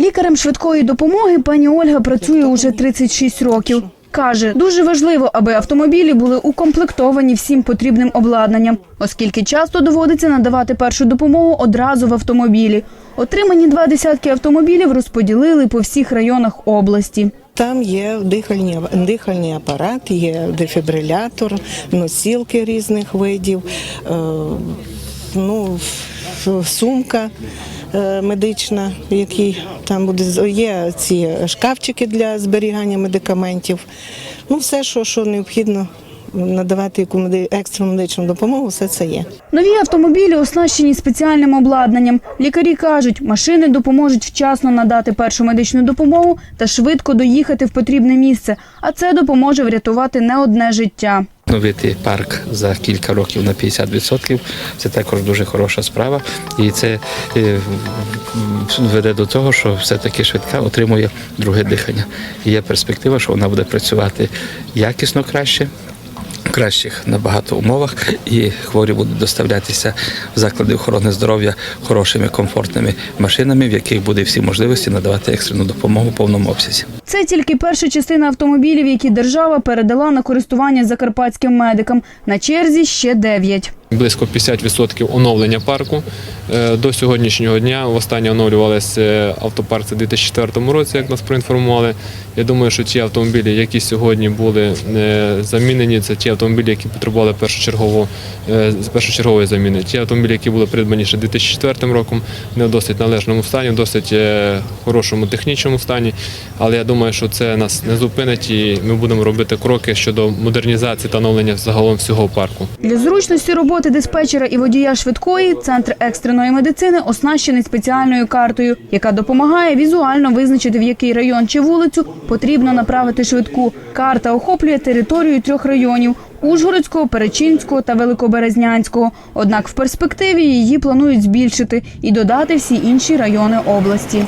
Лікарем швидкої допомоги пані Ольга працює уже 36 років. Каже, дуже важливо, аби автомобілі були укомплектовані всім потрібним обладнанням, оскільки часто доводиться надавати першу допомогу одразу в автомобілі. Отримані два десятки автомобілів розподілили по всіх районах області. Там є дихальні, дихальний апарат, є дефібрилятор, носілки різних видів, е, ну, сумка медична, в якій там буде є ці шкафчики для зберігання медикаментів. Ну, все, що, що необхідно надавати яку екстрену медичну допомогу, все це є. Нові автомобілі оснащені спеціальним обладнанням. Лікарі кажуть, машини допоможуть вчасно надати першу медичну допомогу та швидко доїхати в потрібне місце. А це допоможе врятувати не одне життя. Новити парк за кілька років на 50% – це також дуже хороша справа, і це е, веде до того, що все-таки швидка отримує друге дихання. І є перспектива, що вона буде працювати якісно краще. Кращих набагато умовах, і хворі будуть доставлятися в заклади охорони здоров'я хорошими комфортними машинами, в яких буде всі можливості надавати екстрену допомогу в повному обсязі. Це тільки перша частина автомобілів, які держава передала на користування закарпатським медикам. На черзі ще дев'ять. Близько 50% оновлення парку. Е, До сьогоднішнього дня востаннє оновлювалися автопарк у 2004 році, як нас проінформували. Я думаю, що ті автомобілі, які сьогодні були е, замінені, це ті автомобілі, які потребували першочергово, е, першочергової заміни. Ті автомобілі, які були придбані ще 2004 роком, не в досить належному стані, в досить хорошому технічному стані. Але я думаю, що це нас не зупинить і ми будемо робити кроки щодо модернізації та оновлення загалом всього парку. Для зручності роботи диспетчера і водія швидкої центр екстреної медицини оснащений спеціальною картою, яка допомагає візуально визначити, в який район чи вулицю потрібно направити швидку. Карта охоплює територію трьох районів. Ужгородського, Перечинського та Великоберезнянського. Однак в перспективі її планують збільшити і додати всі інші райони області.